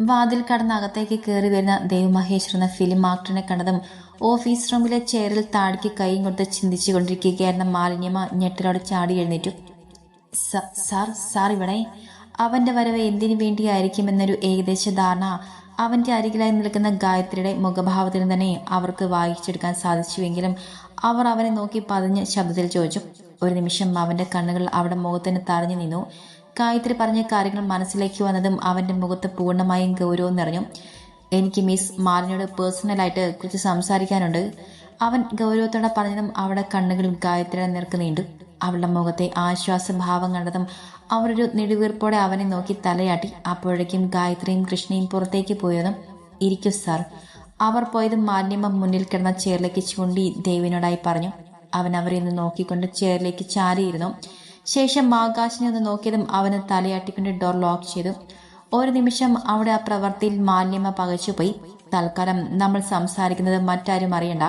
വാതിൽ കടന്ന് അകത്തേക്ക് കയറി വരുന്ന ദേവമഹേശ്വർ എന്ന ഫിലിം ആക്ടറിനെ കണ്ടതും ഓഫീസ് റൂമിലെ ചെയറിൽ താടിക്ക് കൈയും കൊടുത്ത് ചിന്തിച്ചു കൊണ്ടിരിക്കുകയായിരുന്ന മാലിന്യമ്മ ഞെട്ടലോടെ ചാടി എഴുന്നേറ്റു. "സ- സാർ സാർ ഇവിടെ? അവന്റെ വരവ് എന്തിനു വേണ്ടിയായിരിക്കുമെന്നൊരു ഏകദേശ ധാരണ അവന്റെ അരികിലായി നിൽക്കുന്ന ഗായത്രിയുടെ മുഖഭാവത്തിൽ തന്നെ അവർക്ക് വായിച്ചെടുക്കാൻ സാധിച്ചുവെങ്കിലും അവർ അവനെ നോക്കി പതിഞ്ഞ ശബ്ദത്തിൽ ചോദിച്ചു. ഒരു നിമിഷം അവന്റെ കണ്ണുകൾ അവിടെ മുഖത്തിന് തടഞ്ഞു നിന്നു. ഗായത്രി പറഞ്ഞ കാര്യങ്ങൾ മനസ്സിലേക്ക് വന്നതും അവന്റെ മുഖത്ത് പൂർണമായും ഗൗരവം നിറഞ്ഞു. എനിക്ക് മിസ് മാലിനോട് പേഴ്സണലായിട്ട് കുറിച്ച് സംസാരിക്കാനുണ്ട്. അവൻ ഗൗരവത്തോടെ പറഞ്ഞതും അവളുടെ കണ്ണുകൾ ഗായത്രിയുടെ നിരക്ക് നീണ്ടു. അവളുടെ മുഖത്തെ ആശ്വാസഭാവം കണ്ടതും അവരൊരു നെടുവീർപ്പോടെ അവനെ നോക്കി തലയാട്ടി. അപ്പോഴേക്കും ഗായത്രിയും കൃഷ്ണയും പുറത്തേക്ക് പോയതും ഇരിക്കൂ സാർ അവർ പോയതും മാലിന്യമ മുന്നിൽ കിടന്ന ചെയറിലേക്ക് ചൂണ്ടി ദേവിനോടായി പറഞ്ഞു. അവൻ അവരെ നോക്കിക്കൊണ്ട് ചെയറിലേക്ക് ചാരിയിരുന്നു. ശേഷം ആകാശിനെ ഒന്ന് നോക്കിയതും അവന് തലയാട്ടിക്കൊണ്ട് ഡോർ ലോക്ക് ചെയ്തു. ഒരു നിമിഷം അവിടെ ആ പ്രവൃത്തിയിൽ മാലിന്യമ പകച്ചുപോയി. തൽക്കാലം നമ്മൾ സംസാരിക്കുന്നത് മറ്റാരും അറിയണ്ട.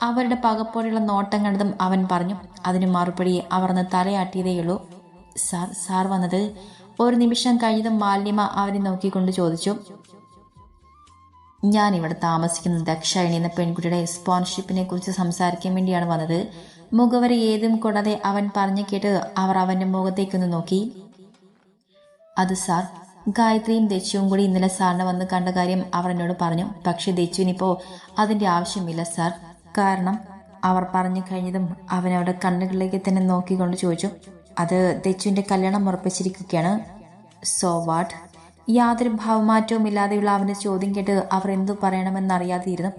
അവരുടെ പകപ്പോടെയുള്ള നോട്ടം കണ്ടതും അവൻ പറഞ്ഞു അതിന് മറുപടി അവർ ഒന്ന് തലയാട്ടിയതേയുള്ളൂ സാർ സാർ വന്നത്? ഒരു നിമിഷം കഴിഞ്ഞതും മാലിന്യമ അവനെ നോക്കിക്കൊണ്ട് ചോദിച്ചു. ഞാൻ ഇവിടെ താമസിക്കുന്ന ദക്ഷായണി എന്ന പെൺകുട്ടിയുടെ സ്പോൺഷിപ്പിനെ കുറിച്ച് സംസാരിക്കാൻ വേണ്ടിയാണ് വന്നത്. മുഖവരെ ഏതും കൂടാതെ അവൻ പറഞ്ഞു കേട്ട് അവർ അവന്റെ മുഖത്തേക്കൊന്ന് നോക്കി. അത് സാർ ഗായത്രിയും ദച്ചുവും കൂടി ഇന്നലെ സാറിനെ വന്ന് കണ്ട കാര്യം അവർ എന്നോട് പറഞ്ഞു. പക്ഷെ ദച്ചുവിനിപ്പോ അതിന്റെ ആവശ്യമില്ല സാർ. കാരണം അവർ പറഞ്ഞു കഴിഞ്ഞതും അവൻ അവിടെ കണ്ണുകളിലേക്ക് തന്നെ നോക്കിക്കൊണ്ട് ചോദിച്ചു. അത് ദച്ചുവിന്റെ കല്യാണം ഉറപ്പിച്ചിരിക്കുകയാണ്. സോ വാട്ട് യാതൊരു ഭാവമാറ്റവും ഇല്ലാതെയുള്ള അവന്റെ ചോദ്യം കേട്ട് അവർ എന്തു പറയണമെന്നറിയാതെയിരുന്നു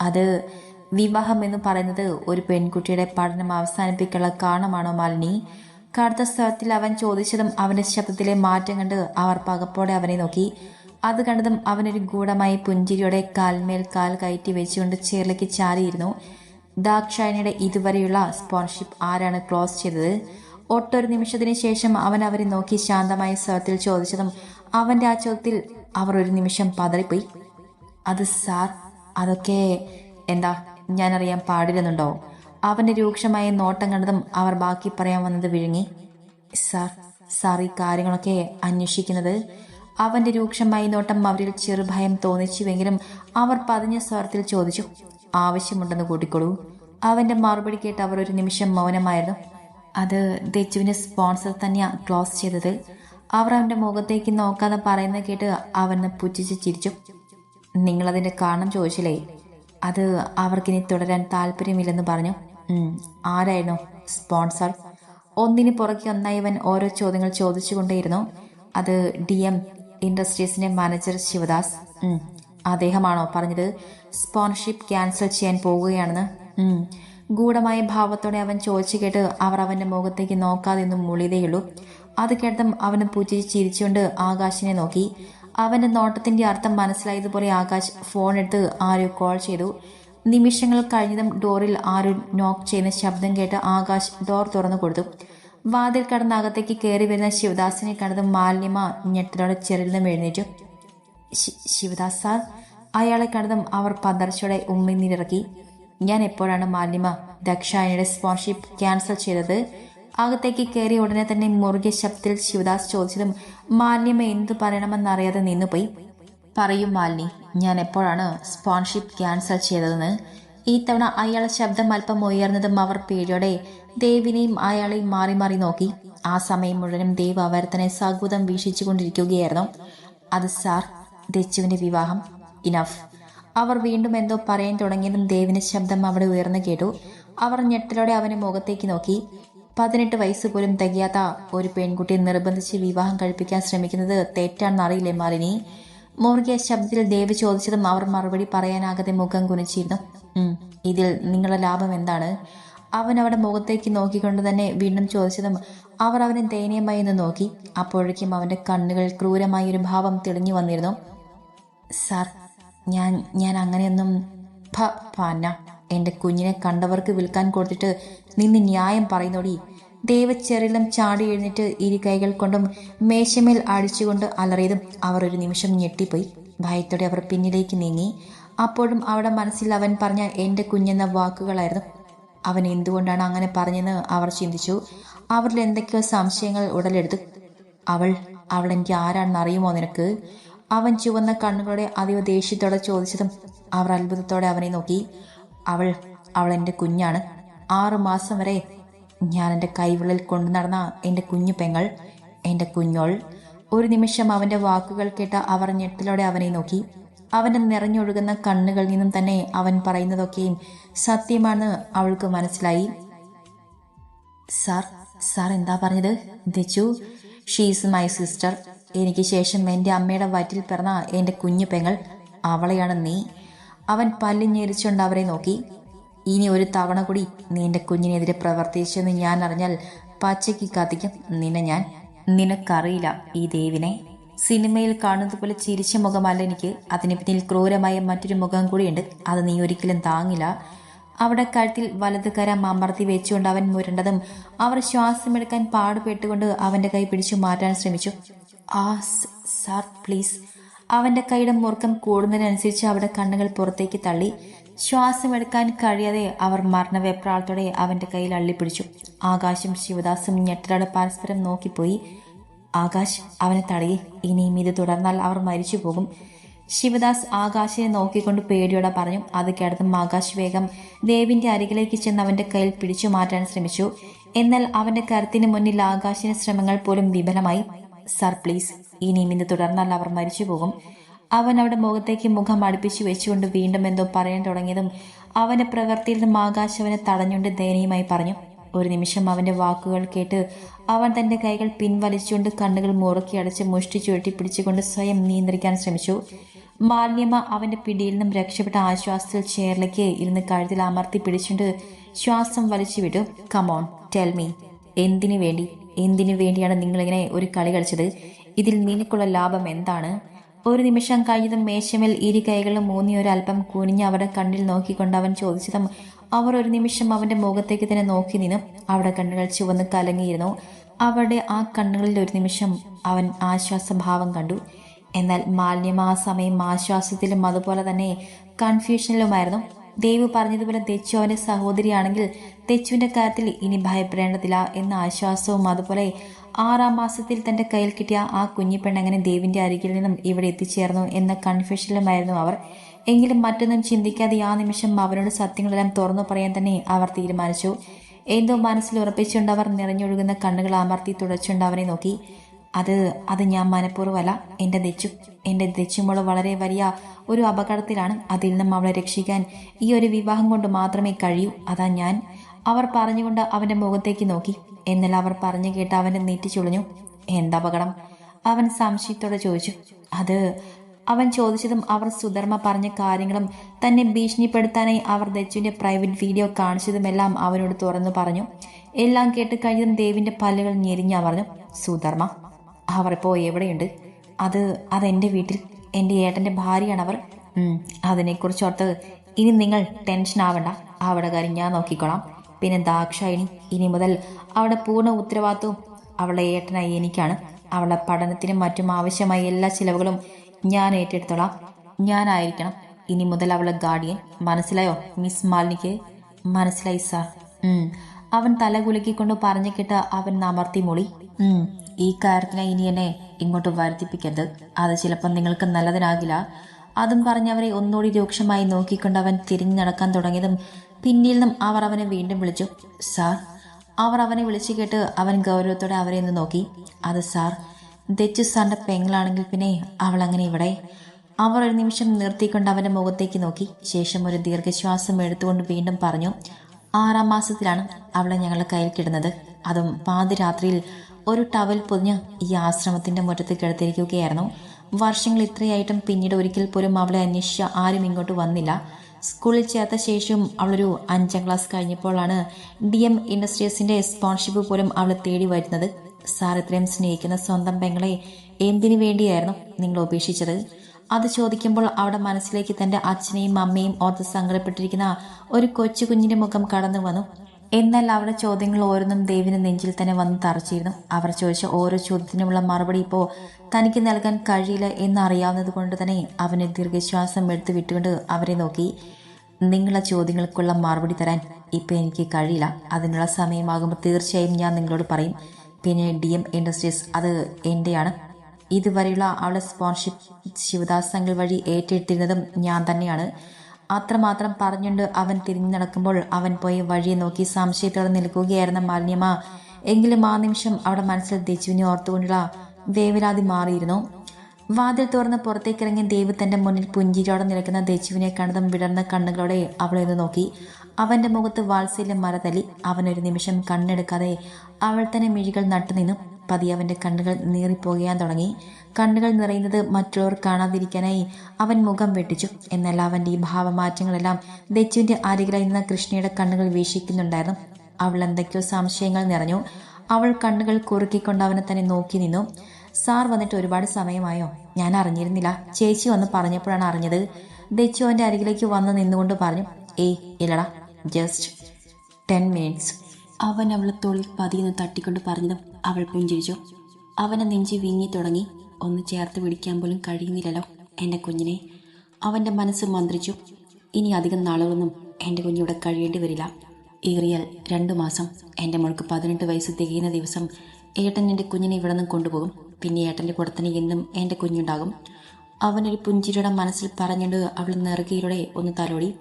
അത് വിവാഹം എന്ന് പറയുന്നത് ഒരു പെൺകുട്ടിയുടെ പഠനം അവസാനിപ്പിക്കാനുള്ള കാരണമാണോ മാലിനി? കടുത്ത സ്ഥലത്തിൽ അവൻ ചോദിച്ചതും അവന്റെ ശബ്ദത്തിലെ മാറ്റം കണ്ട് അവർ പകപ്പോടെ അവനെ നോക്കി. അത് കണ്ടതും അവനൊരു ഗൂഢമായി പുഞ്ചിരിയോടെ കാൽമേൽ കാൽ കയറ്റി വെച്ചുകൊണ്ട് ചേറിലേക്ക് ചാരിയിരുന്നു. ദാക്ഷായണിയുടെ ഇതുവരെയുള്ള സ്പോൺഷിപ്പ് ആരാണ് ക്ലോസ് ചെയ്തത്? ഒട്ടൊരു നിമിഷത്തിന് ശേഷം അവൻ അവരെ നോക്കി ശാന്തമായ സ്വരത്തിൽ ചോദിച്ചതും അവന്റെ ആ ചോദ്യത്തിൽ അവർ ഒരു നിമിഷം പതറിപ്പോയി. അത് സാർ അതൊക്കെ എന്താ ഞാനറിയാൻ പാടില്ലെന്നുണ്ടോ? അവന്റെ രൂക്ഷമായ നോട്ടം കണ്ടതും അവർ ബാക്കി പറയാൻ വന്നത് വിഴുങ്ങി. സാർ സാർ ഈ കാര്യങ്ങളൊക്കെ അന്വേഷിക്കുന്നത്? അവന്റെ രൂക്ഷമായ നോട്ടം അവരിൽ ചെറുഭയം തോന്നിച്ചുവെങ്കിലും അവർ പതിഞ്ഞ സ്വരത്തിൽ ചോദിച്ചു ആവശ്യമുണ്ടെന്ന് കൂട്ടിക്കൊള്ളൂ. അവന്റെ മറുപടി കേട്ട് അവർ ഒരു നിമിഷം മൗനമായിരുന്നു. അത് ദച്ചുവിന്റെ സ്പോൺസർ തന്നെയാണ് ക്ലോസ് ചെയ്തത്. അവർ അവന്റെ മുഖത്തേക്ക് നോക്കാതെ പറയുന്നത് കേട്ട് അവന് പുച്ഛിച്ച് ചിരിച്ചു. നിങ്ങളതിന്റെ കാരണം ചോദിച്ചില്ലേ? അത് അവർക്കിനി തുടരാൻ താല്പര്യമില്ലെന്ന് പറഞ്ഞു. ആരായിരുന്നു സ്പോൺസർ? ഒന്നിന് പുറകെ ഒന്നായി അവൻ ഓരോ ചോദ്യങ്ങൾ ചോദിച്ചുകൊണ്ടേയിരുന്നു. അത് ഡി എം ഇൻഡസ്ട്രീസിന്റെ മാനേജർ ശിവദാസ്. അദ്ദേഹമാണോ പറഞ്ഞത്? സ്പോൺഷിപ്പ് ക്യാൻസൽ ചെയ്യാൻ പോവുകയാണെന്ന്. ഗൂഢമായ ഭാവത്തോടെ അവൻ ചോദിച്ചു കേട്ട് അവർ അവന്റെ മുഖത്തേക്ക് നോക്കാതെ ഒന്നും മുളിതേയുള്ളൂ അത് കേട്ടതും അവന് പുച്ഛിച്ച് ചിരിച്ചുകൊണ്ട് ആകാശിനെ നോക്കി. അവന്റെ നോട്ടത്തിന്റെ അർത്ഥം മനസ്സിലായതുപോലെ ആകാശ് ഫോൺ എടുത്ത് ആരോ കോൾ ചെയ്തു. നിമിഷങ്ങൾ കഴിഞ്ഞതും ഡോറിൽ ആരോ നോക്ക് ചെയ്യുന്ന ശബ്ദം കേട്ട് ആകാശ് ഡോർ തുറന്നു കൊടുത്തു. വാതിൽ കടന്ന് അകത്തേക്ക് കയറി വരുന്ന ശിവദാസിനെ കണ്ടതും മാലിന്യമ ഞെട്ടലോടെ ചെറിൽ എഴുന്നേറ്റു. ശിവദാസ് സാർ അയാളെ കണ്ടതും അവർ പന്തർച്ചയോടെ ഉമ്മിനീരിറക്കി ഞാൻ എപ്പോഴാണ് മാലിന്യമ ദക്ഷായണിയുടെ സ്പോൺഷിപ്പ് ക്യാൻസൽ ചെയ്തത്? അകത്തേക്ക് കയറിയ ഉടനെ തന്നെ മുറുകിയ ശബ്ദത്തിൽ ശിവദാസ് ചോദിച്ചതും മാലിന്യമ എന്തു പറയണമെന്നറിയാതെ നിന്നുപോയി. പറയും മാലിനി ഞാൻ എപ്പോഴാണ് സ്പോൺഷിപ്പ് ക്യാൻസൽ ചെയ്തതെന്ന്? ഈ തവണ അയാളെ ശബ്ദം അല്പം ഉയർന്നതും അവർ പേടിയോടെ ദേവിനെയും അയാളെയും മാറി മാറി നോക്കി. ആ സമയം മുഴുവനും ദേവ് അവർ തന്നെ വീക്ഷിച്ചുകൊണ്ടിരിക്കുകയായിരുന്നു. അത് സാർ ദച്ചുവിന്റെ വിവാഹം. ഇനഫ്. അവർ വീണ്ടും എന്തോ പറയാൻ തുടങ്ങിയതും ദേവിന്റെ ശബ്ദം അവിടെ ഉയർന്നു കേട്ടു. അവർ ഞെട്ടലോടെ അവന്റെ മുഖത്തേക്ക് നോക്കി. പതിനെട്ട് വയസ്സ് പോലും തികയാത്ത ഒരു പെൺകുട്ടിയെ നിർബന്ധിച്ച് വിവാഹം കഴിപ്പിക്കാൻ ശ്രമിക്കുന്നത് തെറ്റാണെന്ന് അറിയില്ലേ മാലിനി? മുറുകിയ ശബ്ദത്തിൽ ദേവ് ചോദിച്ചതും അവർ മറുപടി പറയാനാകാതെ മുഖം കുനിച്ചിരുന്നു. ഇതിൽ നിങ്ങളുടെ ലാഭം എന്താണ്? അവൻ അവിടെ മുഖത്തേക്ക് നോക്കിക്കൊണ്ട് തന്നെ വീണ്ടും ചോദിച്ചതും അവർ അവനെ ദയനീയമായി ഒന്ന് നോക്കി. അപ്പോഴേക്കും അവന്റെ കണ്ണുകൾ ക്രൂരമായ ഒരു ഭാവം തെളിഞ്ഞു വന്നിരുന്നു. സാർ ഞാൻ ഞാൻ അങ്ങനെയൊന്നും പ പാന എന്റെ കുഞ്ഞിനെ കണ്ടവർക്ക് വിൽക്കാൻ കൊടുത്തിട്ട് നിന്ന് ന്യായം പറയുന്നോടി. ദേവച്ചെറിലും ചാടി എഴുന്നിട്ട് ഇരു കൈകൾ കൊണ്ടും മേശമേൽ അടിച്ചുകൊണ്ട് അലറിയതും അവർ ഒരു നിമിഷം ഞെട്ടിപ്പോയി. ഭയത്തോടെ അവർ പിന്നിലേക്ക് നീങ്ങി. അപ്പോഴും അവിടെ മനസ്സിൽ അവൻ പറഞ്ഞ എന്റെ കുഞ്ഞെന്ന വാക്കുകളായിരുന്നു. അവൻ എന്തുകൊണ്ടാണ് അങ്ങനെ പറഞ്ഞെന്ന് അവർ ചിന്തിച്ചു. അവരിൽ എന്തൊക്കെയോ സംശയങ്ങൾ ഉടലെടുത്തു. അവൾ അവൾ എനിക്ക് ആരാണെന്ന് അറിയുമോ നിനക്ക്? അവൻ ചുവന്ന കണ്ണുകളോടെ അതീവ ദേഷ്യത്തോടെ ചോദിച്ചതും അവർ അത്ഭുതത്തോടെ അവനെ നോക്കി. അവൾ അവൾ എന്റെ കുഞ്ഞാണ്. ആറു മാസം വരെ ഞാൻ എന്റെ കൈവിളിൽ കൊണ്ടു നടന്ന എന്റെ കുഞ്ഞു പെങ്ങൾ എന്റെ കുഞ്ഞോൾ. ഒരു നിമിഷം അവന്റെ വാക്കുകൾ കേട്ട അവർ ഞെട്ടിലോടെ അവനെ നോക്കി. അവന്റെ നിറഞ്ഞൊഴുകുന്ന കണ്ണുകളിൽ നിന്നും തന്നെ അവൻ പറയുന്നതൊക്കെയും സത്യമാണെന്ന് അവൾക്ക് മനസ്സിലായി. സാർ സാർ എന്താ പറഞ്ഞത്? ദിച്ചു ഷീസ് മൈ സിസ്റ്റർ. എനിക്ക് ശേഷം എന്റെ അമ്മയുടെ വയറ്റിൽ പിറന്ന എന്റെ കുഞ്ഞു പെങ്ങൾ. അവളെയാണ് നീ. അവൻ പല്ലിഞ്ഞെരിച്ചുകൊണ്ട് അവരെ നോക്കി. ഇനി ഒരു തവണ കൂടി നീ എന്റെ കുഞ്ഞിനെതിരെ പ്രവർത്തിച്ചെന്ന് ഞാൻ അറിഞ്ഞാൽ പച്ചയ്ക്ക് കത്തിക്കും. നിന്നെ ഞാൻ നിനക്കറിയില്ല ഈ ദേവിനെ. സിനിമയിൽ കാണുന്നത് പോലെ ചിരിച്ച മുഖമല്ല എനിക്ക്. അതിന് പിന്നിൽ ക്രൂരമായ മറ്റൊരു മുഖം കൂടിയുണ്ട്. അത് നീ ഒരിക്കലും താങ്ങില്ല. അവിടെ കഴുത്തിൽ വലത് കരം അമർത്തി വെച്ചുകൊണ്ട് അവൻ മുരണ്ടതും അവർ ശ്വാസമെടുക്കാൻ പാടുപെട്ടുകൊണ്ട് അവന്റെ കൈ പിടിച്ചു മാറ്റാൻ ശ്രമിച്ചു. ആ സാർ പ്ലീസ്. അവന്റെ കൈയുടെ മുറുക്കം കൂടുന്നതിനനുസരിച്ച് അവരുടെ കണ്ണുകൾ പുറത്തേക്ക് തള്ളി. ശ്വാസമെടുക്കാൻ കഴിയാതെ അവർ മരണവെപ്രാളത്തോടെ അവന്റെ കയ്യിൽ അള്ളിപ്പിടിച്ചു. ആകാശും ശിവദാസും ഞെട്ടലോടെ പരസ്പരം നോക്കിപ്പോയി. ആകാശ് അവനെ തടയി. ഇനിയും ഇത് തുടർന്നാൽ അവർ മരിച്ചു പോകും. ശിവദാസ് ആകാശിനെ നോക്കിക്കൊണ്ട് പേടിയോടെ പറഞ്ഞു അത് കേട്ടതും ആകാശ് വേഗം ദേവിന്റെ അരികിലേക്ക് ചെന്ന് അവന്റെ കയ്യിൽ പിടിച്ചു മാറ്റാൻ ശ്രമിച്ചു. എന്നാൽ അവന്റെ കരുത്തിന് മുന്നിൽ ആകാശിന്റെ ശ്രമങ്ങൾ പോലും വിഫലമായി. Sir please. ഇനിയും ഇത് തുടർന്നാൽ അവർ മരിച്ചു പോകും അവൻ അവിടെ മുഖത്തേക്ക് മുഖം അടുപ്പിച്ചു വെച്ചുകൊണ്ട് വീണ്ടും എന്തോ പറയാൻ തുടങ്ങിയതും അവന്റെ പ്രവൃത്തിയിൽ നിന്നും ആകാശവനെ തടഞ്ഞുകൊണ്ട് ദയനീയമായി പറഞ്ഞു. ഒരു നിമിഷം അവന്റെ വാക്കുകൾ കേട്ട് അവൻ തന്റെ കൈകൾ പിൻവലിച്ചുകൊണ്ട് കണ്ണുകൾ മുറുക്കി അടച്ച് മുഷ്ടി ചുഴട്ടി പിടിച്ചുകൊണ്ട് സ്വയം നിയന്ത്രിക്കാൻ ശ്രമിച്ചു. മാലിന്യമ്മ അവന്റെ പിടിയിൽ നിന്നും രക്ഷപ്പെട്ട ആശ്വാസത്തിൽ ചേർലേക്ക് ഇരുന്ന് കഴുത്തിൽ അമർത്തി പിടിച്ചുകൊണ്ട് ശ്വാസം വലിച്ചു വിട്ടു. കമോൺ ടെൽമി എന്തിനു വേണ്ടി? എന്തിനു വേണ്ടിയാണ് നിങ്ങളിങ്ങനെ ഒരു കളി കളിച്ചത്? ഇതിൽ നിനക്കുള്ള ലാഭം എന്താണ്? ഒരു നിമിഷം കഴിഞ്ഞതും മേശമേൽ ഇരു കൈകളും മൂന്നി ഒരല്പം കുനിഞ്ഞ് അവരുടെ കണ്ണിൽ നോക്കിക്കൊണ്ട് അവൻ ചോദിച്ചതും അവർ ഒരു നിമിഷം അവന്റെ മുഖത്തേക്ക് തന്നെ നോക്കി നിന്നും. അവിടെ കണ്ണുകൾ ചുവന്ന് കലങ്ങിയിരുന്നു. അവരുടെ ആ കണ്ണുകളിൽ ഒരു നിമിഷം അവൻ ആശ്വാസഭാവം കണ്ടു. എന്നാൽ മാലിന്യം ആ സമയം ആശ്വാസത്തിലും അതുപോലെ തന്നെ കൺഫ്യൂഷനിലുമായിരുന്നു. ദേവ് പറഞ്ഞതുപോലെ തെച്ചു അവന്റെ സഹോദരിയാണെങ്കിൽ തെച്ചുവിന്റെ കാര്യത്തിൽ ഇനി ഭയപ്പെടേണ്ടതില്ല എന്ന ആശ്വാസവും അതുപോലെ ആറാം മാസത്തിൽ തന്റെ കയ്യിൽ കിട്ടിയ ആ കുഞ്ഞി പെണ്ണങ്ങനെ ദേവിന്റെ അരികിൽ നിന്നും ഇവിടെ എത്തിച്ചേർന്നു എന്ന കൺഫ്യൂഷനിലുമായിരുന്നു അവർ. എങ്കിലും മറ്റൊന്നും ചിന്തിക്കാതെ ആ നിമിഷം അവരോട് സത്യങ്ങളെല്ലാം തുറന്നു പറയാൻ തന്നെ അവർ തീരുമാനിച്ചു. എന്തോ മനസ്സിൽ ഉറപ്പിച്ചുകൊണ്ട് അവർ നിറഞ്ഞൊഴുകുന്ന കണ്ണുകൾ അമർത്തി തുടച്ചുകൊണ്ട് അവനെ നോക്കി. അത് അത് ഞാൻ മനഃപൂർവമല്ല. എന്റെ ദച്ചു എന്റെ ദച്ചുമോൾ വളരെ വലിയ ഒരു അപകടത്തിലാണ്. അതിൽ നിന്നും അവളെ രക്ഷിക്കാൻ ഈ ഒരു വിവാഹം കൊണ്ട് മാത്രമേ കഴിയൂ. അതാ ഞാൻ. അവർ പറഞ്ഞുകൊണ്ട് അവന്റെ മുഖത്തേക്ക് നോക്കി. എന്നാൽ അവർ പറഞ്ഞു കേട്ട് അവനെ നീറ്റി ചുളിഞ്ഞു. എന്തപകടം അവൻ സംശയത്തോടെ ചോദിച്ചു. അത് അവൻ ചോദിച്ചതും അവർ സുധർമ്മ പറഞ്ഞ കാര്യങ്ങളും തന്നെ ഭീഷണിപ്പെടുത്താനായി അവർ ദച്ചുവിന്റെ പ്രൈവറ്റ് വീഡിയോ കാണിച്ചതുമെല്ലാം അവനോട് തുറന്നു പറഞ്ഞു. എല്ലാം കേട്ട് കഴിഞ്ഞതും ദേവിന്റെ പല്ലുകൾ പറഞ്ഞു സുധർമ്മ അവർ ഇപ്പോൾ എവിടെയുണ്ട്? അത് അതെന്റെ വീട്ടിൽ. എന്റെ ഏട്ടന്റെ ഭാര്യയാണ് അവർ അതിനെക്കുറിച്ച് ഓർത്ത് ഇനി നിങ്ങൾ ടെൻഷൻ ആവണ്ട അവിടെ കാര്യം ഞാൻ നോക്കിക്കോളാം. പിന്നെ ദാക്ഷായണി ഇനി മുതൽ അവളുടെ പൂർണ ഉത്തരവാദിത്വവും അവളെ ഏട്ടനായി എനിക്കാണ്. അവളുടെ പഠനത്തിനും മറ്റും ആവശ്യമായ എല്ലാ ചിലവുകളും ഞാൻ ഏറ്റെടുത്തോളാം. ഞാനായിരിക്കണം ഇനി മുതൽ അവളെ ഗാർഡിയൻ മനസ്സിലായോ? മിസ് മാലിനിക്ക്? മനസ്സിലായി സാർ. അവൻ തല കുലുക്കിക്കൊണ്ട് പറഞ്ഞു കേട്ട് അവൻ അമർത്തി മൊളി. ഈ കാര്യത്തിനായി ഇനി എന്നെ ഇങ്ങോട്ട് വരുത്തിപ്പിക്കരുത്. അത് ചിലപ്പോൾ നിങ്ങൾക്ക് നല്ലതിനാകില്ല. അതും പറഞ്ഞവരെ ഒന്നുകൂടി രൂക്ഷമായി നോക്കിക്കൊണ്ട് അവൻ തിരിഞ്ഞു നടക്കാൻ തുടങ്ങിയതും പിന്നിൽ നിന്നും അവർ അവനെ വീണ്ടും വിളിച്ചു. സാർ അവർ അവനെ വിളിച്ചു കേട്ട് അവൻ ഗൗരവത്തോടെ അവരെ ഒന്ന് നോക്കി. അത് സാർ ദച്ചു സാറിന്റെ പെങ്ങളാണെങ്കിൽ പിന്നെ അവൾ അങ്ങനെ ഇവിടെ? അവർ ഒരു നിമിഷം നിർത്തിക്കൊണ്ട് അവന്റെ മുഖത്തേക്ക് നോക്കി. ശേഷം ഒരു ദീർഘശ്വാസം എടുത്തുകൊണ്ട് വീണ്ടും പറഞ്ഞു ആറാം മാസത്തിലാണ് അവളെ ഞങ്ങളുടെ കയ്യിൽ കിടുന്നത്. അതും പാതിരാത്രിയിൽ ഒരു ടവൽ പൊതിഞ്ഞ് ഈ ആശ്രമത്തിന്റെ മുറ്റത്ത് കിടത്തിരിക്കുകയായിരുന്നു വർഷങ്ങൾ ഇത്രയായിട്ടും പിന്നീട് ഒരിക്കൽ പോലും അവളെ അന്വേഷിച്ച ആരും ഇങ്ങോട്ട് വന്നില്ല. സ്കൂളിൽ ചേർത്ത ശേഷവും അവളൊരു അഞ്ചാം ക്ലാസ് കഴിഞ്ഞപ്പോഴാണ് ഡി എം ഇൻഡസ്ട്രീസിന്റെ സ്പോൺഷിപ്പ് പോലും അവളെ തേടി വരുന്നത്. സാർ ഇത്രയും സ്നേഹിക്കുന്ന സ്വന്തം പെങ്ങളെ എന്തിനു വേണ്ടിയായിരുന്നു നിങ്ങൾ ഉപേക്ഷിച്ചത്? അത് ചോദിക്കുമ്പോൾ അവിടെ മനസ്സിലേക്ക് തന്റെ അച്ഛനെയും അമ്മയും ഓർത്ത് സങ്കടപ്പെട്ടിരിക്കുന്ന ഒരു കൊച്ചു കുഞ്ഞിന്റെ മുഖം കടന്നു വന്നു. എന്നാൽ അവരുടെ ചോദ്യങ്ങൾ ഓരോന്നും ദേവിന് നെഞ്ചിൽ തന്നെ വന്ന് തറച്ചിരുന്നു. അവർ ചോദിച്ച ഓരോ ചോദ്യത്തിനുമുള്ള മറുപടി ഇപ്പോൾ തനിക്ക് നൽകാൻ കഴിയില്ല എന്നറിയാവുന്നത് കൊണ്ട് തന്നെ അവന് ദീർഘശ്വാസം എടുത്തു വിട്ടുകൊണ്ട് അവരെ നോക്കി. നിങ്ങളുടെ ചോദ്യങ്ങൾക്കുള്ള മറുപടി തരാൻ ഇപ്പം എനിക്ക് കഴിയില്ല. അതിനുള്ള സമയമാകുമ്പോൾ തീർച്ചയായും ഞാൻ നിങ്ങളോട് പറയും. പിന്നെ ഡി എം ഇൻഡസ്ട്രീസ് അത് എന്റെയാണ് ഇതുവരെയുള്ള അവളുടെ സ്പോൺഷിപ്പ് ശിവദാസ് സംഘൽ വഴി ഏറ്റെടുത്തിരുന്നതും ഞാൻ തന്നെയാണ്. അത്രമാത്രം പറഞ്ഞുകൊണ്ട് അവൻ തിരിഞ്ഞു നടക്കുമ്പോൾ അവൻ പോയി വഴിയെ നോക്കി സംശയത്തോടെ നിൽക്കുകയായിരുന്ന മാലിന്യമ്മ എങ്കിലും ആ നിമിഷം അവിടെ മനസ്സിൽ ദേശുവിനെ ഓർത്തുകൊണ്ടുള്ള വേവലാതി മാറിയിരുന്നു. വാതിൽ തുറന്ന് പുറത്തേക്കിറങ്ങിയ ദേവ് തന്റെ മുന്നിൽ പുഞ്ചിരിയോടെ നിൽക്കുന്ന ദേശുവിനെ കണ്ടതും വിടർന്ന കണ്ണുകളോടെ അവളെ ഒന്ന് നോക്കി. അവന്റെ മുഖത്ത് വാത്സല്യം മറതലി അവനൊരു നിമിഷം കണ്ണെടുക്കാതെ അവൾ തന്നെ മിഴികൾ നട്ടുനിന്നു. പതി അവന്റെ കണ്ണുകൾ നീറിപ്പോകാൻ തുടങ്ങി. കണ്ണുകൾ നിറയുന്നത് മറ്റുള്ളവർ കാണാതിരിക്കാനായി അവൻ മുഖം വെട്ടിച്ചു. എന്നാൽ അവന്റെ ഈ ഭാവമാറ്റങ്ങളെല്ലാം ദച്ചുവിന്റെ അരികിലായി നിന്ന കൃഷ്ണയുടെ കണ്ണുകൾ വീക്ഷിക്കുന്നുണ്ടായിരുന്നു. അവൾ എന്തൊക്കെയോ സംശയങ്ങൾ നിറഞ്ഞു. അവൾ കണ്ണുകൾ കുറുക്കിക്കൊണ്ട് അവനെ തന്നെ നോക്കി നിന്നു. സാർ വന്നിട്ട് ഒരുപാട് സമയമായോ? ഞാൻ അറിഞ്ഞിരുന്നില്ല. ചേച്ചി വന്ന് പറഞ്ഞപ്പോഴാണ് അറിഞ്ഞത്. ദച്ചു അവന്റെ അരികിലേക്ക് വന്ന് നിന്നുകൊണ്ട് പറഞ്ഞു ഏയ് ഇല്ലടാ. Just ten minutes. അവൻ അവളെ തോളിൽ പതിയെന്ന് തട്ടിക്കൊണ്ട് പറഞ്ഞതും അവൾ പുഞ്ചിരിച്ചു. അവനെ നെഞ്ചി വീങ്ങി തുടങ്ങി. ഒന്ന് ചേർത്ത് പിടിക്കാൻ പോലും കഴിയുന്നില്ലല്ലോ എന്റെ കുഞ്ഞിനെ. അവന്റെ മനസ്സ് മന്ത്രിച്ചു. ഇനി അധികം നാളുകളൊന്നും എന്റെ കുഞ്ഞിവിടെ കഴിയേണ്ടി വരില്ല. ഏറിയാൽ രണ്ടു മാസം. എന്റെ മോൾക്ക് പതിനെട്ട് വയസ്സ് തികയുന്ന ദിവസം ഏട്ടൻ എന്റെ കുഞ്ഞിനെ ഇവിടെ നിന്ന് കൊണ്ടുപോകും. പിന്നെ ഏട്ടന്റെ കൂടെ തന്നെ എന്നും എന്റെ കുഞ്ഞുണ്ടാകും. അവനൊരു പുഞ്ചിരിയുടെ മനസ്സിൽ പറഞ്ഞുകൊണ്ട് അവൾ നെറുകയിലൂടെ ഒന്ന് തലോടി.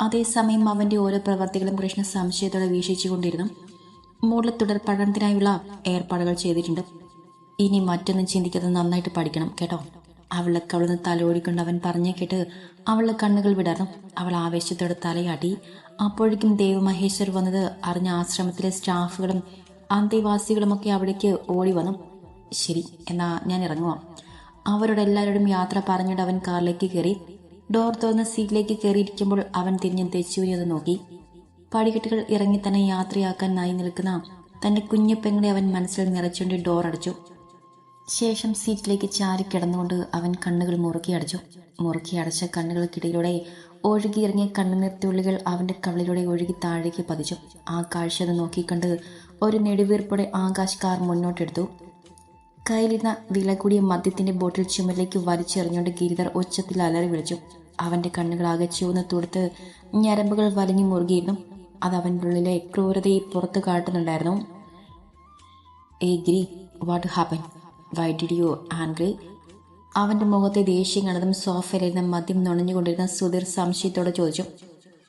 അതേസമയം അവന്റെ ഓരോ പ്രവർത്തികളും കൃഷ്ണ സംശയത്തോടെ വീക്ഷിച്ചുകൊണ്ടിരുന്നു. മുകളിൽ തുടർ പഠനത്തിനായുള്ള ഏർപ്പാടുകൾ ചെയ്തിട്ടുണ്ട്. ഇനി മറ്റൊന്നും ചിന്തിക്കാതെ നന്നായിട്ട് പഠിക്കണം കേട്ടോ? അവളെ കവിളുന്ന് തലോടിക്കൊണ്ട് അവൻ പറഞ്ഞു കേട്ട് അവളുടെ കണ്ണുകൾ വിടർന്നു. അവൾ ആവേശത്തോടെ തലയാട്ടി. അപ്പോഴേക്കും ദേവമഹേശ്വർ വന്നത് അറിഞ്ഞ ആശ്രമത്തിലെ സ്റ്റാഫുകളും അന്തേവാസികളുമൊക്കെ അവിടേക്ക് ഓടി വന്നു. ശരി എന്നാ ഞാൻ ഇറങ്ങുവാം. അവരോട് എല്ലാവരോടും യാത്ര പറഞ്ഞിട്ട് അവൻ കാറിലേക്ക് കയറി. ഡോർ തുറന്ന് സീറ്റിലേക്ക് കയറിയിരിക്കുമ്പോൾ അവൻ തിരിഞ്ഞ് തെച്ചുവിനെ അത് നോക്കി. പടികെട്ടുകൾ ഇറങ്ങി തന്നെ യാത്രയാക്കാൻ നായി നിൽക്കുന്ന തന്റെ കുഞ്ഞു പെങ്ങളെ അവൻ മനസ്സിൽ നിറച്ചുകൊണ്ട് ഡോർ അടച്ചു. ശേഷം സീറ്റിലേക്ക് ചാരി കിടന്നുകൊണ്ട് അവൻ കണ്ണുകൾ മുറുക്കി അടച്ചു. മുറുക്കി അടച്ച കണ്ണുകൾക്കിടയിലൂടെ ഒഴുകിയിറങ്ങിയ കണ്ണുനീർ തുള്ളികൾ അവന്റെ കവളിലൂടെ ഒഴുകി താഴേക്ക് പതിച്ചു. ആ കാഴ്ച അത് നോക്കിക്കണ്ട് ഒരു നെടുവീർപ്പോടെ ആകാശ് കാർ മുന്നോട്ടെടുത്തു. കയ്യിലിരുന്ന വില കൂടിയ മദ്യത്തിന്റെ ബോട്ടിൽ ചുമലിലേക്ക് വലിച്ചെറിഞ്ഞുകൊണ്ട് ഗിരിധർ ഒച്ചത്തിൽ അലറി വിളിച്ചു. അവന്റെ കണ്ണുകളാകെ ചുവന്ന് തുടുത്ത് ഞരമ്പുകൾ വലിഞ്ഞു മുറുകിയിരുന്നു. അത് അവന്റെ ഉള്ളിലെ ക്രൂരതയെ പുറത്തു കാട്ടുന്നുണ്ടായിരുന്നു. ഏ Giri what happen why did you angry അവന്റെ മുഖത്തെ ദേഷ്യം കണ്ടതും സോഫയിലിരുന്ന മദ്യം നുണഞ്ഞുകൊണ്ടിരുന്ന സുധീർ സംശയത്തോടെ ചോദിച്ചു.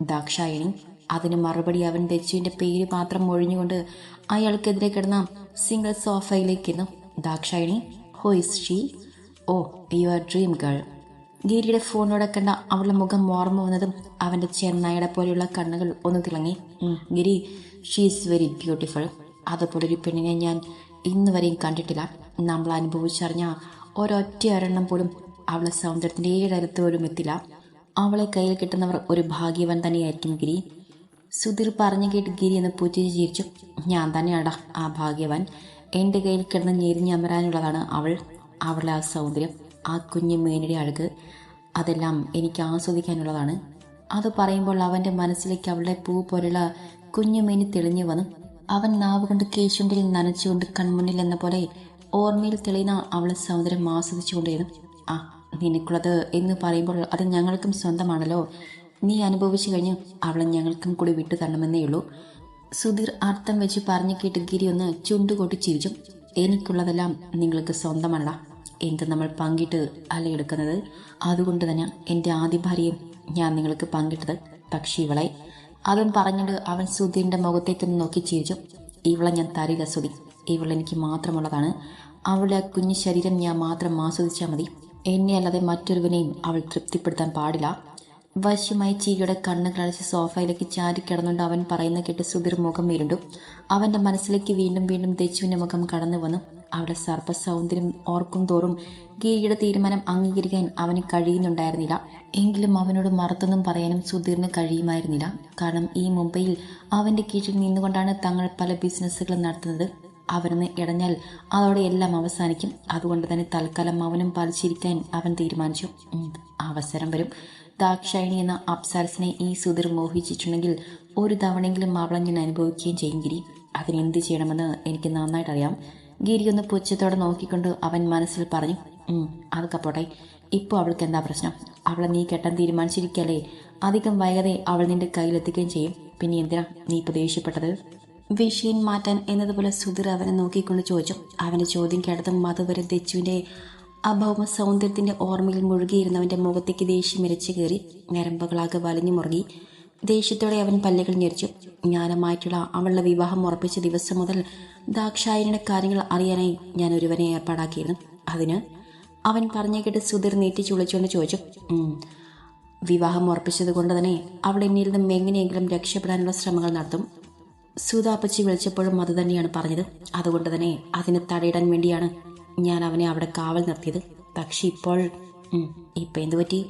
ദാക്ഷായണി അതിന് മറുപടി അവൻ ദച്ചുവിന്റെ പേര് മാത്രം ഒഴിഞ്ഞുകൊണ്ട് അയാൾക്കെതിരെ കിടന്ന single സോഫയിലേക്കിരുന്നു. Dakshayani who is she? Oh your dream girl. ഗിരിയുടെ ഫോണിലൂടെ കണ്ട അവളുടെ മുഖം ഓർമ്മ വന്നതും അവന്റെ ചെന്നായുടെ പോലെയുള്ള കണ്ണുകൾ ഒന്ന് തിളങ്ങി. Giri she is very beautiful അതുപോലൊരു പെണ്ണിനെ ഞാൻ ഇന്ന് വരെയും കണ്ടിട്ടില്ല. നമ്മൾ അനുഭവിച്ചറിഞ്ഞ ഒരൊറ്റ ഒരെണ്ണം പോലും അവളെ സൗന്ദര്യത്തിന്റെ ഏഴരത്ത് പോലും എത്തില്ല. അവളെ കയ്യിൽ കിട്ടുന്നവർ ഒരു ഭാഗ്യവാൻ തന്നെയായിരിക്കും ഗിരി. സുധീർ പറഞ്ഞു കേട്ട് ഗിരി എന്ന് പുറ്റിച്ച് ചിരിച്ചു ഞാൻ തന്നെയാടാ ആ ഭാഗ്യവാൻ. എന്റെ കയ്യിൽ കിടന്ന് ഞെരിഞ്ഞമരാനുള്ളതാണ് അവൾ. അവളുടെ ആ സൗന്ദര്യം ആ കുഞ്ഞു മേനയുടെ അഴക് അതെല്ലാം എനിക്ക് ആസ്വദിക്കാനുള്ളതാണ്. അത് പറയുമ്പോൾ അവന്റെ മനസ്സിലേക്ക് അവളുടെ പൂ പോലുള്ള കുഞ്ഞുമേനി തെളിഞ്ഞു വന്നു. അവൻ നാവ് കൊണ്ട് കേശുണ്ടിൽ നനച്ചുകൊണ്ട് കൺമുന്നിൽ എന്ന പോലെ ഓർമ്മയിൽ തെളിയുന്ന അവളെ സൗന്ദര്യം ആസ്വദിച്ചുകൊണ്ടിരുന്നു ആ നിനക്കുള്ളത് എന്ന് പറയുമ്പോൾ അത് ഞങ്ങൾക്കും സ്വന്തമാണല്ലോ. നീ അനുഭവിച്ചു കഴിഞ്ഞ്. അവളെ ഞങ്ങൾക്കും കൂടി വിട്ടു തരണമെന്നേ ഉള്ളൂ സുധീർ അർത്ഥം വെച്ച് പറഞ്ഞു കേട്ട് ഗിരി ഒന്ന് ചുണ്ടുകൊട്ടി ചിരിച്ചു. എനിക്കുള്ളതെല്ലാം നിങ്ങൾക്ക് സ്വന്തമല്ല എന്ത് നമ്മൾ പങ്കിട്ട് അല്ല എടുക്കുന്നത്? അതുകൊണ്ട് തന്നെ എന്റെ ആദ്യ ഭാര്യയും ഞാൻ നിങ്ങൾക്ക് പങ്കിട്ടത്. പക്ഷേ ഇവളെ അതും പറഞ്ഞിട്ട് അവൻ സുധീറിന്റെ മുഖത്തേക്കൊന്ന് നോക്കി ചിരിച്ചു. ഇവളെ ഞാൻ തരില്ല സുധി. ഇവളെനിക്ക് മാത്രമുള്ളതാണ്. അവളുടെ കുഞ്ഞു ശരീരം ഞാൻ മാത്രം ആസ്വദിച്ചാൽ മതി. എന്നെ അല്ലാതെ മറ്റൊരുവനെയും അവൾ തൃപ്തിപ്പെടുത്താൻ പാടില്ല. വശ്യമായി ചീരിയുടെ കണ്ണുകൾ അടച്ച് സോഫയിലേക്ക് ചാരി കിടന്നുകൊണ്ട് അവൻ പറയുന്ന കേട്ട് സുധീർ മുഖം വീണ്ടും അവന്റെ മനസ്സിലേക്ക് വീണ്ടും വീണ്ടും ദച്ചുവിന്റെ മുഖം കടന്നു വന്നു. അവിടെ സർപ്പ സൗന്ദര്യം ഓർക്കും തോറും ഗീയുടെ തീരുമാനം അംഗീകരിക്കാൻ അവന് കഴിയുന്നുണ്ടായിരുന്നില്ല. എങ്കിലും അവനോട് മറുത്തൊന്നും പറയാനും സുധീറിന് കഴിയുമായിരുന്നില്ല. കാരണം ഈ മുംബൈയിൽ അവന്റെ കീഴിൽ നിന്നുകൊണ്ടാണ് തങ്ങൾ പല ബിസിനസ്സുകളും നടത്തുന്നത്. അവരൊന്ന് ഇടഞ്ഞാൽ അതോടെ എല്ലാം അവസാനിക്കും. അതുകൊണ്ട് തന്നെ തൽക്കാലം അവനും പാലിച്ചിരിക്കാൻ അവൻ തീരുമാനിച്ചു. അവസരം വരും. ദാക്ഷായണി എന്ന അപ്സാരസിനെ ഈ സുധീർ മോഹിച്ചിട്ടുണ്ടെങ്കിൽ ഒരു തവണയെങ്കിലും അവളെ ഞാൻ അനുഭവിക്കുകയും ചെയ്യും ഗിരി. അതിനെന്ത് ചെയ്യണമെന്ന് എനിക്ക് നന്നായിട്ട് അറിയാം ഗിരി ഒന്ന് പുച്ഛത്തോടെ നോക്കിക്കൊണ്ട് അവൻ മനസ്സിൽ പറഞ്ഞു "ഉം, അതൊക്കെ പോട്ടെ. ഇപ്പോൾ അവൾക്ക് എന്താ പ്രശ്നം? അവളെ നീ കെട്ടാൻ തീരുമാനിച്ചിരിക്കല്ലേ അധികം വൈകാതെ അവൾ നിന്റെ കയ്യിലെത്തിക്കുകയും ചെയ്യും. പിന്നെ എന്തിനാ നീ ഇപ്പോൾ ദേഷ്യപ്പെട്ടത്? വിഷയം മാറ്റാൻ എന്നതുപോലെ സുധീർ അവനെ നോക്കിക്കൊണ്ട് ചോദിച്ചു. അവന്റെ ചോദ്യം കേട്ടതും അതുവരെ ദച്ചുവിന്റെ ഭൗമ സൗന്ദര്യത്തിന്റെ ഓർമ്മയിൽ മുഴുകിയിരുന്നവന്റെ മുഖത്തേക്ക് ദേഷ്യം ഇരച്ചു കയറി ഞരമ്പുകളാകെ വലിഞ്ഞു മുറുകി. ദേഷ്യത്തോടെ അവൻ പല്ലുകൾ ഞെരിച്ചു. ജ്ഞാനമായിട്ടുള്ള അവളുടെ വിവാഹം ഉറപ്പിച്ച ദിവസം മുതൽ ദാക്ഷായനിയുടെ കാര്യങ്ങൾ അറിയാനായി ഞാൻ ഒരുവനെ ഏർപ്പാടാക്കിയിരുന്നു. അതിന് അവൻ പറഞ്ഞു കേട്ട് സുധീർ നീട്ടി ചുളിച്ചുകൊണ്ട് ചോദിച്ചു വിവാഹം ഉറപ്പിച്ചത് കൊണ്ട് തന്നെ അവൾ എന്നിൽ നിന്നും എങ്ങനെയെങ്കിലും രക്ഷപ്പെടാനുള്ള ശ്രമങ്ങൾ നടത്തും. സുധാപ്പച്ചി വിളിച്ചപ്പോഴും അത് തന്നെയാണ് പറഞ്ഞത്. അതുകൊണ്ട് തന്നെ അതിന് തടയിടാൻ വേണ്ടിയാണ് ഞാൻ അവനെ അവിടെ കാവൽ നിർത്തിയത്. പക്ഷെ ഇപ്പോൾ ഇപ്പം എന്തു പറ്റി?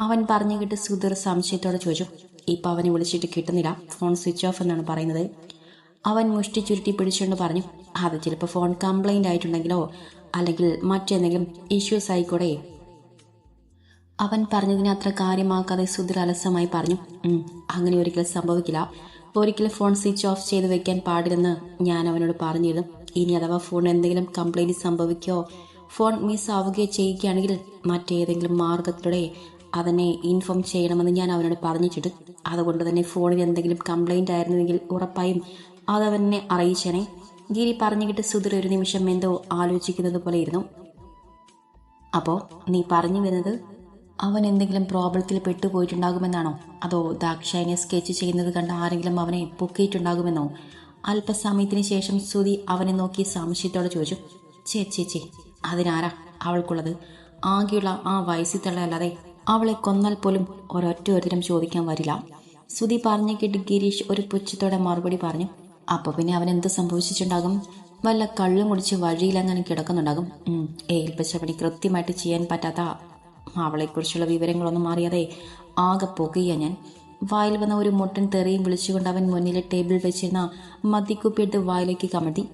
അവൻ പറഞ്ഞു കേട്ട് സുധീർ സംശയത്തോടെ ചോദിച്ചു. ഇപ്പം അവനെ വിളിച്ചിട്ട് കിട്ടുന്നില്ല. ഫോൺ സ്വിച്ച് ഓഫ് എന്നാണ് പറയുന്നത്. അവൻ മുഷ്ടി ചുരുട്ടി പിടിച്ചുകൊണ്ട് പറഞ്ഞു അത് ചിലപ്പോൾ ഫോൺ കംപ്ലൈന്റ് ആയിട്ടുണ്ടെങ്കിലോ അല്ലെങ്കിൽ മറ്റെന്തെങ്കിലും ഇഷ്യൂസ് ആയിക്കൂടെ? അവൻ പറഞ്ഞതിന് അത്ര കാര്യമാക്കാതെ സുധീർ അലസമായി പറഞ്ഞു അങ്ങനെ ഒരിക്കലും സംഭവിക്കില്ല. ഒരിക്കലും ഫോൺ സ്വിച്ച് ഓഫ് ചെയ്ത് വെക്കാൻ പാടില്ലെന്ന് ഞാൻ അവനോട് പറഞ്ഞിരുന്നു. ഇനി അഥവാ ഫോൺ എന്തെങ്കിലും കംപ്ലൈന്റ് സംഭവിക്കുകയോ ഫോൺ മിസ് ആവുകയോ ചെയ്യുകയാണെങ്കിൽ മറ്റേതെങ്കിലും മാർഗത്തിലൂടെ അതിനെ ഇൻഫോം ചെയ്യണമെന്ന് ഞാൻ അവനോട് പറഞ്ഞിട്ടുണ്ട്. അതുകൊണ്ട് തന്നെ ഫോണിൽ എന്തെങ്കിലും കംപ്ലൈന്റ് ആയിരുന്നുവെങ്കിൽ ഉറപ്പായും അതവനെ അറിയിച്ചേനെ. ഗിരി പറഞ്ഞുകിട്ട് സുധീർ ഒരു നിമിഷം എന്തോ ആലോചിക്കുന്നത് പോലെ ഇരുന്നു. അപ്പോൾ നീ പറഞ്ഞു വരുന്നത് അവൻ എന്തെങ്കിലും പ്രോബ്ലത്തിൽ പെട്ടുപോയിട്ടുണ്ടാകുമെന്നാണോ? അതോ ദാക്ഷായനെ സ്കെച്ച് ചെയ്യുന്നത് കണ്ട ആരെങ്കിലും അവനെ പൊക്കിയിട്ടുണ്ടാകുമെന്നോ? അല്പസമയത്തിന് ശേഷം സുതി അവനെ നോക്കി സംശയത്തോടെ ചോദിച്ചു ചേ ചേ ചേ അതിനാരാ അവൾക്കുള്ളത്? ആകെയുള്ള ആ വയസ്സിൽ തള്ളയല്ലാതെ അവളെ കൊന്നാൽ പോലും ഒരൊറ്റ ഒരുതരം ചോദിക്കാൻ വരില്ല. സുതി പറഞ്ഞു കേട്ട് ഗിരീഷ് ഒരു പുച്ഛത്തോടെ മറുപടി പറഞ്ഞു അപ്പോൾ പിന്നെ അവൻ എന്ത് സംഭവിച്ചിട്ടുണ്ടാകും? വല്ല കള്ളും കുടിച്ച് വഴിയിലങ്ങനെ കിടക്കുന്നുണ്ടാകും. ഏൽപ്പിച്ച പണി കൃത്യമായിട്ട് ചെയ്യാൻ പറ്റാത്ത അവളെക്കുറിച്ചുള്ള വിവരങ്ങളൊന്നും അറിയാതെ ആകെ പോകുക ഞാൻ. വായിൽ വന്ന ഒരു മുട്ടൻ തെറിയും വിളിച്ചുകൊണ്ട് അവൻ മുന്നിലെ ടേബിൾ വെച്ചിരുന്ന മദ്യക്കുപ്പി എടുത്ത് വായിലേക്ക് കമഴ്ത്തി.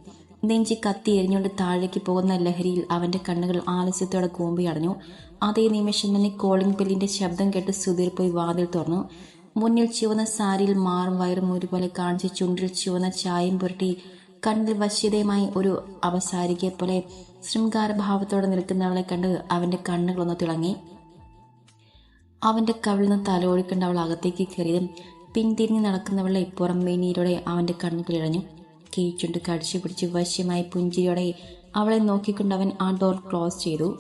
നെഞ്ചി കത്തി എരിഞ്ഞുകൊണ്ട് താഴേക്ക് പോകുന്ന ലഹരിയിൽ അവന്റെ കണ്ണുകൾ ആലസ്യത്തോടെ കൂമ്പി അടഞ്ഞു. അതേ നിമിഷം തന്നെ കോളിംഗ് ബെല്ലിന്റെ ശബ്ദം കേട്ട് സുധീർ പോയി വാതിൽ തുറന്നു. മുന്നിൽ ചുവന്ന സാരിയിൽ മാറും വയറും ഒരുപോലെ കാണിച്ച് ചുണ്ടിൽ ചുവന്ന ചായം പുരട്ടി കണ്ണിൽ വശ്യതയുമായി ഒരു അവസാരികയെ പോലെ ശൃംഗാരഭാവത്തോടെ നിൽക്കുന്നവളെ കണ്ട് അവന്റെ കണ്ണുകളൊന്ന് തിളങ്ങി. അവന്റെ കവിളിൽ നിന്ന് തലോടിക്കൊണ്ട് അവൾ അകത്തേക്ക് കയറിയതും പിന്തിരിഞ്ഞ് നടക്കുന്നവളെ പുറം മേനീരോടെ അവന്റെ കണ്ണു ഇഴഞ്ഞു. കീഴ്ച്ചുണ്ട് കടിച്ചു പിടിച്ച് വശ്യമായി പുഞ്ചിരിയോടെ അവളെ നോക്കിക്കൊണ്ട് അവൻ ആ ഡോർ ക്ലോസ് ചെയ്തു.